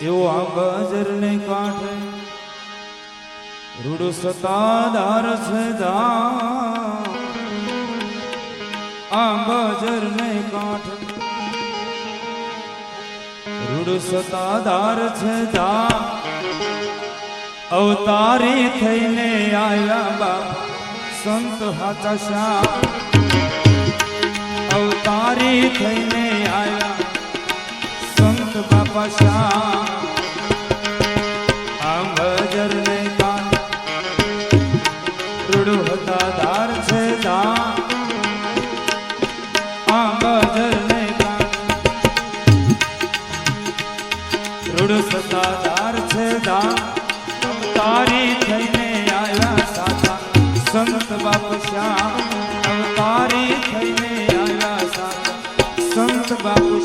એવો આ બજર ને કાંઠે રૂડ સતાદાર ધા આ બજર ને કાંઠે રૂડ સતાદાર ધા અવતારી થઈને આયા બાપા, સંત હાચા શ્યામ અવતારી થઈને આયા, સંત બાપા શ્યામ રૂડુ હતા છે દા આમ ભજર ને રૂડુ સતા ધાર છે દા તારી થઈને આવ્યા સાચા. સંત બાપા શ્યામ થઈને આવ્યા સાચા. સંત બાપુ